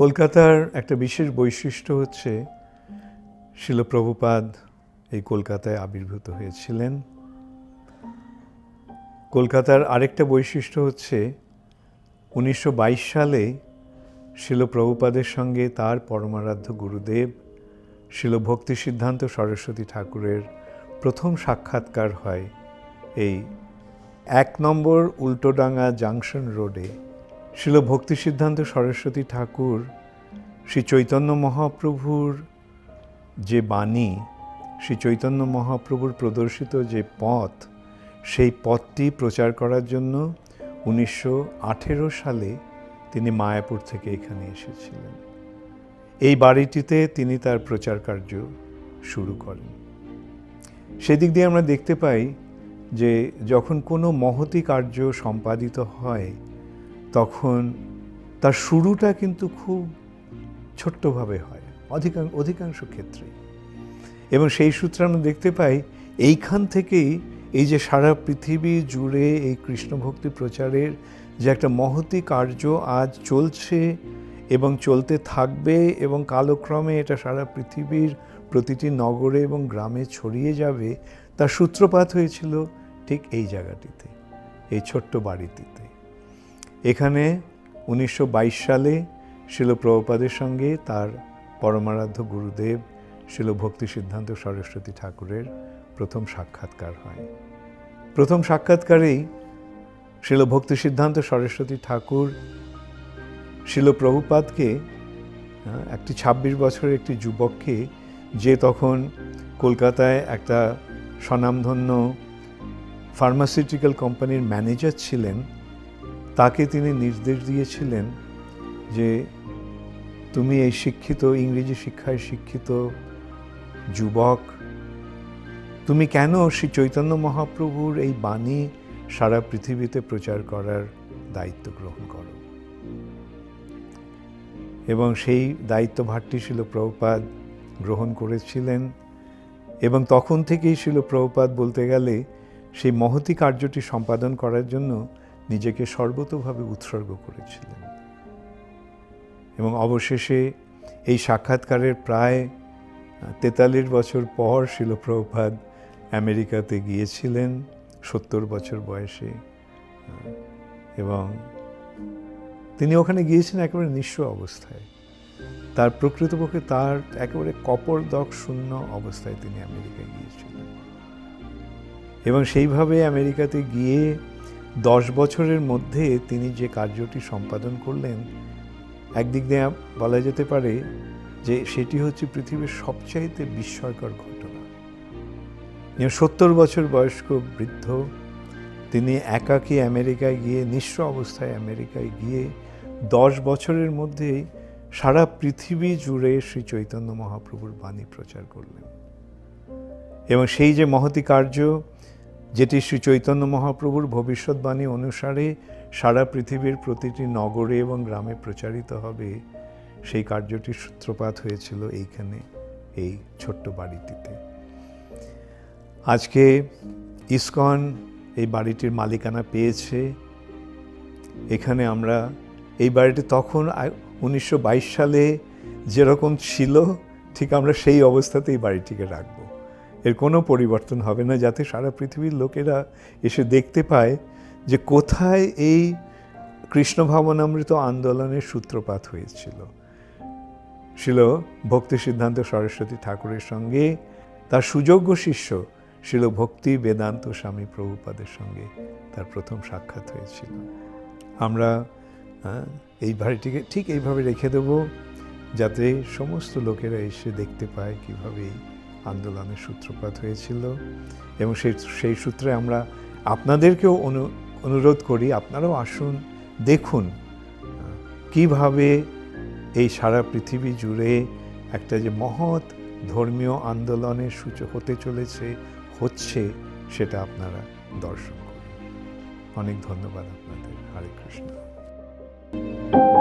কলকাতার একটা বিশেষ বৈশিষ্ট্য হচ্ছে শিলপ্রভুপাদ এই কলকাতায় আবির্ভূত হয়েছিলেন। কলকাতার আরেকটা বৈশিষ্ট্য হচ্ছে উনিশশো বাইশ সালে শিলপ্রভুপাদের সঙ্গে তার পরমারাধ্য গুরুদেব শিল ভক্তি সিদ্ধান্ত সরস্বতী ঠাকুরের প্রথম সাক্ষাৎকার হয় এই এক নম্বর উল্টোডাঙ্গা জাংশন রোডে। শিল ভক্তি সিদ্ধান্ত সরস্বতী ঠাকুর, শ্রী চৈতন্য মহাপ্রভুর যে বাণী, শ্রী চৈতন্য মহাপ্রভুর প্রদর্শিত যে পথ, সেই পথটি প্রচার করার জন্য উনিশশো আঠেরো সালে তিনি মায়াপুর থেকে এখানে এসেছিলেন। এই বাড়িটিতে তিনি তার প্রচার কার্য শুরু করেন। সেদিক দিয়ে আমরা দেখতে পাই যে যখন কোনো মহতি কার্য সম্পাদিত হয় তখন তার শুরুটা কিন্তু খুব ছোট্টভাবে হয় অধিকাংশ অধিকাংশ ক্ষেত্রে এবং সেই সূত্রে আমরা দেখতে পাই, এইখান থেকেই এই যে সারা পৃথিবী জুড়ে এই কৃষ্ণ ভক্তি প্রচারের যে একটা মহতি কার্য আজ চলছে এবং চলতে থাকবে এবং কালক্রমে এটা সারা পৃথিবীর প্রতিটি নগরে এবং গ্রামে ছড়িয়ে যাবে, তার সূত্রপাত হয়েছিল ঠিক এই জায়গাটিতে, এই ছোট্ট বাড়িটিতে। এখানে উনিশশো বাইশ সালে শিলপ্রভুপাদের সঙ্গে তার পরমারাধ্য গুরুদেব শিল ভক্তি সিদ্ধান্ত সরস্বতী ঠাকুরের প্রথম সাক্ষাৎকার হয়। প্রথম সাক্ষাৎকারেই শিল ভক্তি সিদ্ধান্ত সরস্বতী ঠাকুর শিল প্রভুপাদকে একটি ২৬ বছরের একটি যুবককে যে তখন কলকাতায় একটা স্বনামধন্য ফার্মাসিউটিক্যাল কোম্পানির ম্যানেজার ছিলেন তাকে তিনি নির্দেশ দিয়েছিলেন যে তুমি এই শিক্ষিত, ইংরেজি শিক্ষায় শিক্ষিত যুবক, তুমি কেন শ্রী চৈতন্য মহাপ্রভুর এই বাণী সারা পৃথিবীতে প্রচার করার দায়িত্ব গ্রহণ করো? এবং সেই দায়িত্বভারটি ছিল প্রভুপাদ গ্রহণ করেছিলেন এবং তখন থেকেই ছিল প্রভুপাদ বলতে গেলে সেই মহতি কার্যটি সম্পাদন করার জন্য নিজেকে সর্বতোভাবে উৎসর্গ করেছিলেন। এবং অবশেষে এই সাক্ষাৎকারের প্রায় তেতাল্লিশ বছর পর শিলপ্রভুপাদ আমেরিকাতে গিয়েছিলেন, সত্তর বছর বয়সে। এবং তিনি ওখানে গিয়েছিলেন একেবারে নিঃস্ব অবস্থায়। তার প্রকৃতপক্ষে তার একেবারে কপরদক শূন্য অবস্থায় তিনি আমেরিকায় গিয়েছিলেন। এবং সেইভাবে আমেরিকাতে গিয়ে দশ বছরের মধ্যে তিনি যে কার্যটি সম্পাদন করলেন, একদিক দিয়ে বলা যেতে পারে যে সেটি হচ্ছে পৃথিবীর সবচাইতে বিস্ময়কর ঘটনা। সত্তর বছর বয়স্ক বৃদ্ধ, তিনি একাকী আমেরিকায় গিয়ে, নিঃস্ব অবস্থায় আমেরিকায় গিয়ে দশ বছরের মধ্যেই সারা পৃথিবী জুড়ে শ্রী চৈতন্য মহাপ্রভুর বাণী প্রচার করলেন। এবং সেই যে মহতি কার্য যেটি শ্রী চৈতন্য মহাপ্রভুর ভবিষ্যৎবাণী অনুসারে সারা পৃথিবীর প্রতিটি নগরে এবং গ্রামে প্রচারিত হবে, সেই কার্যটির সূত্রপাত হয়েছিল এইখানে, এই ছোট্ট বাড়িটিতে। আজকে ইসকন এই বাড়িটির মালিকানা পেয়েছে। এখানে আমরা এই বাড়িটি তখন উনিশশো বাইশ সালে যেরকম ছিল, ঠিক আমরা সেই অবস্থাতেই বাড়িটিকে রাখব। এর কোনো পরিবর্তন হবে না, যাতে সারা পৃথিবীর লোকেরা এসে দেখতে পায় যে কোথায় এই কৃষ্ণ ভাবনামৃত আন্দোলনের সূত্রপাত হয়েছিল। ছিল ভক্তি সিদ্ধান্ত সরস্বতী ঠাকুরের সঙ্গে, তার সুযোগ্য শিষ্য ছিল ভক্তি বেদান্ত স্বামী প্রভুপাদের সঙ্গে তার প্রথম সাক্ষাৎ হয়েছিল। আমরা এই বাড়িটিকে ঠিক এইভাবে রেখে দেব, যাতে সমস্ত লোকেরা এসে দেখতে পায় কীভাবে আন্দোলনের সূত্রপাত হয়েছিল এবং সেই সেই সূত্রে আমরা আপনাদেরকেও অনু, অনুরোধ করি, আপনারাও আসুন, দেখুন কীভাবে এই সারা পৃথিবী জুড়ে একটা যে মহৎ ধর্মীয় আন্দোলনের সূচক হতে চলেছে, হচ্ছে সেটা আপনারা দর্শন করুন। অনেক ধন্যবাদ আপনাদের। হরে কৃষ্ণ। thank you